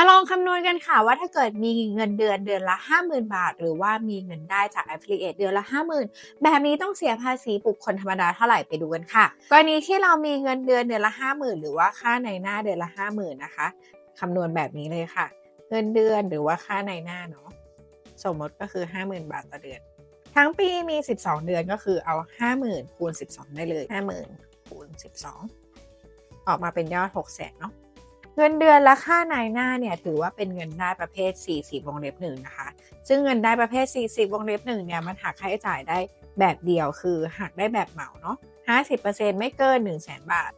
มาลองคำนวณกันค่ะว่าถ้าเกิดมีเงินเดือนเดือนละ 50,000 บาท หรือว่ามีเงินได้จาก affiliate เดือนละ 50,000 แบบนี้ต้องเสียภาษีบุคคลธรรมดาเท่าไหร่ไปดูกันค่ะ กรณีที่เรามีเงินเดือนเดือนละ 50,000 หรือว่าค่าในหน้าเดือนละ 50,000 นะคะคำนวณแบบนี้เลยค่ะ เงินเดือนหรือว่าค่าในหน้าเนาะสมมติก็คือ 50,000 บาทต่อเดือน ทั้งปีมี 12 เดือนก็คือเอา 50,000คูณ12 ได้เลย 50,000คูณ12 ออกมาเป็นยอด 600,000เนาะ เงินเดือนและค่านายหน้าเนี่ยถือว่าเป็นเงินได้ประเภท 40 วงเล็บหนึ่งนะคะ ซึ่งเงินได้ประเภท 40 วงเล็บหนึ่งเนี่ยมันหักค่าใช้จ่ายได้แบบเดียวคือหักได้แบบเหมาเนาะ 50%ไม่เกิน 1 0 0 0 0แบาท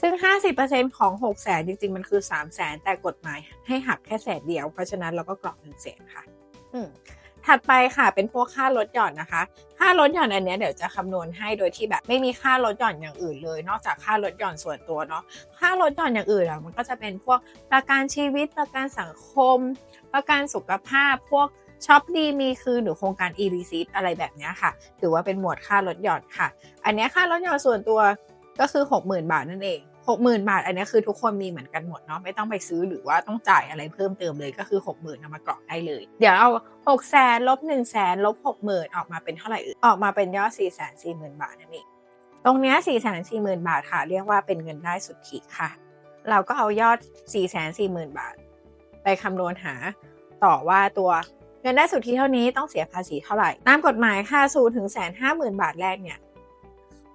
ซึ่ง 50%ของ 6 0 0 0 0จริง ๆ มันคือ 3 0 0 0 0 0แต่กฎหมายให้หักแค่แสนเดียว เพราะฉะนั้นเราก็กรอก1 0 0 0 0 0ค่ะ อืม ถัดไปค่ะเป็นพวกค่าลดหย่อนนะคะ ค่าลดหย่อนอันนี้เดี๋ยวจะคำนวณให้โดยที่แบบไม่มีค่าลดหย่อนอย่างอื่นเลย นอกจากค่าลดหย่อนส่วนตัวเนาะค่าลดหย่อนอย่างอื่นอะมันก็จะเป็นพวกประกันชีวิตประกันสังคม ประกันสุขภาพพวกช็อปดีมีคืนหรือโครงการ e r e c e i p t อะไรแบบนี้ค่ะ ถือว่าเป็นหมวดค่าลดหย่อนค่ะ อันนี้ค่าลดหย่อนส่วนตัวก็คือ 60,000 บาทนั่นเอง 60,000บาท อันนี้คือทุกคนมีเหมือนกันหมดเนาะไม่ต้องไปซื้อหรือว่าต้องจ่ายอะไรเพิ่มเติมเลยก็คือ60,000นำมากรอกได้เลย เดี๋ยวเอา6แสนลบ1แสนลบ60,000ออกมาเป็นเท่าไหร่เอ่ยออกมาเป็นยอด4 4 0 0 0 0บาทนั่นเองตรงเนี้ย4 4 0 0 0 0บาทค่ะ เรียกว่าเป็นเงินได้สุทธิค่ะ เราก็เอายอด4 4 0 0 0 0บาท ไปคำนวณหาต่อว่าตัวเงินได้สุทธิเท่านี้ต้องเสียภาษีเท่าไหร่ ตามกฎหมายค่ะสูถึงแสนห้าหมื่นบาทแรกเนี่ย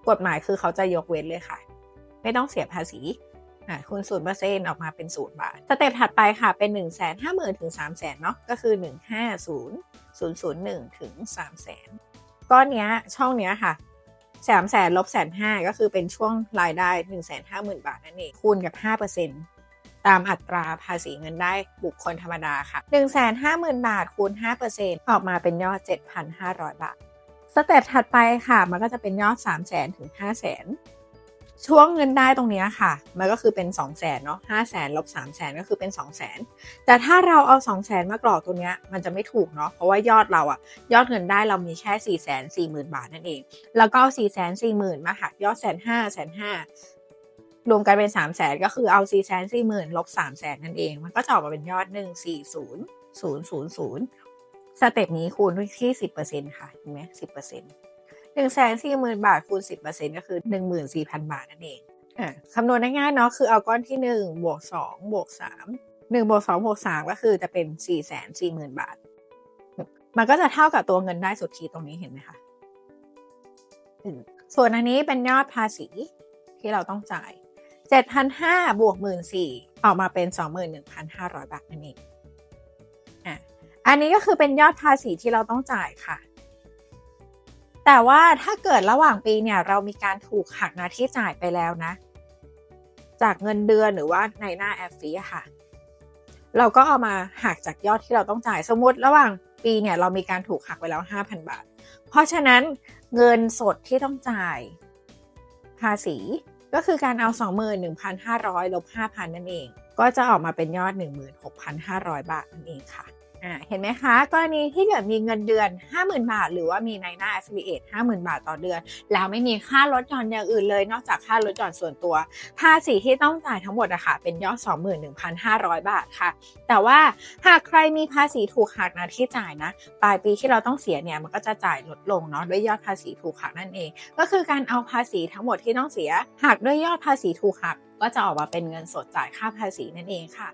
กฎหมายคือเขาจะยกเว้นเลยค่ะ ไม่ต้องเสียภาษีคูณศูนย์เปอร์เซ็นต์ออกมาเป็นศูนย์บาท สเต็ปถัดไปค่ะ เป็นหนึ่งแสนห้าหมื่นถึงสามแสนเนาะก็คือหนึ่งห้าศูนย์ศูนย์ศูนย์หนึ่งถึงสามแสนก้อนเนี้ยช่องเนี้ยค่ะสามแสนลบแสนห้าก็คือเป็นช่วงรายได้หนึ่งแสนห้าหมื่นบาทนั่นเองคูณกับห้าเปอร์เซ็นต์ตามอัตราภาษีเงินได้บุคคลธรรมดาค่ะ1 5 0 0 0 0บาทคูณ5%ออกมาเป็นยอด7,500บาท สเต็ปถัดไปค่ะ มันก็จะเป็นยอด3 0 0 0 0 0ถึง5 0 0 0 0 0 ช่วงเงินได้ตรงนี้ค่ะ มันก็คือเป็น 2 0 0 0 0 0เนาะ5 0 0 0 0ลบ3 0 0 0 0ก็คือเป็น2 0 0 0 0 0แต่ถ้าเราเอา 2 0 0 0 0 0มากรอกตัวเนี้ยมันจะไม่ถูกเนาะเพราะว่ายอดเราอะยอดเงินได้เรามีแค่4 4 0 0 0 0บาทนั่นเอง แล้วก็เอา4 4 0 0 0 0มาหักยอดแสนห้าแสนห้ารวมกันเป็น3 0 0แสนก็คือเอา4 4 0 0 0 0ลบ3 0 0แสนนั่นเอง มันก็จะออกมาเป็นยอด 1 4 0 0 0 0สเต็ปนี้คูณด้วยที่ 10%ค่ะเห็นไหม10% 1 4 0 0 0 0บาทคูณ10%ก็คือ14,000บาทนั่นเองอะคำนวณง่ายๆเนาะคือเอาก้อนที่1บวก2บวก3 1บวก2บวก3ก็คือจะเป็น4 4 0 0 0 0บาท มันก็จะเท่ากับตัวเงินได้สุทธิตรงนี้เห็นไหมคะส่วนอันนี้เป็นยอดภาษีที่เราต้องจ่าย 7,500 บวก 14,000 ออกมาเป็น 21,500 บาทนั่นเองอะอันนี้ก็คือเป็นยอดภาษีที่เราต้องจ่ายค่ะ แต่ว่าถ้าเกิดระหว่างปีเนี่ยเรามีการถูกหักหน้าที่จ่ายไปแล้วนะ จากเงินเดือนหรือว่าในหน้าแอฟฟีค่ะ เราก็เอามาหักจากยอดที่เราต้องจ่ายสมมติระหว่างปีเนี่ยเรามีการถูกหักไปแล้ว 5,000 บาท เพราะฉะนั้นเงินสดที่ต้องจ่ายภาษีก็คือการเอา 21,500ลบ5,000 นั่นเอง ก็จะออกมาเป็นยอด 16,500 บาทนั่นเองค่ะ เห็นไหมคะกรณีที่เกิดมีเงินเดือน 50,000 บาท หรือว่ามีในหน้า affiliate 50,000 บาทต่อเดือน แล้วไม่มีค่าลดหย่อนอย่างอื่นเลย นอกจากค่าลดหย่อนส่วนตัว ภาษีที่ต้องจ่ายทั้งหมดอะคะเป็นยอด 21,500 บาทค่ะ แต่ว่าหากใครมีภาษีถูกหักนะที่จ่ายนะปลายปีที่เราต้องเสียเนี่ยมันก็จะจ่ายลดลงเนาะด้วยยอดภาษีถูกหักนั่นเอง ก็คือการเอาภาษีทั้งหมดที่ต้องเสียหักด้วยยอดภาษีถูกหัก ก็จะออกมาเป็นเงินสดจ่ายค่าภาษีนั่นเองค่ะ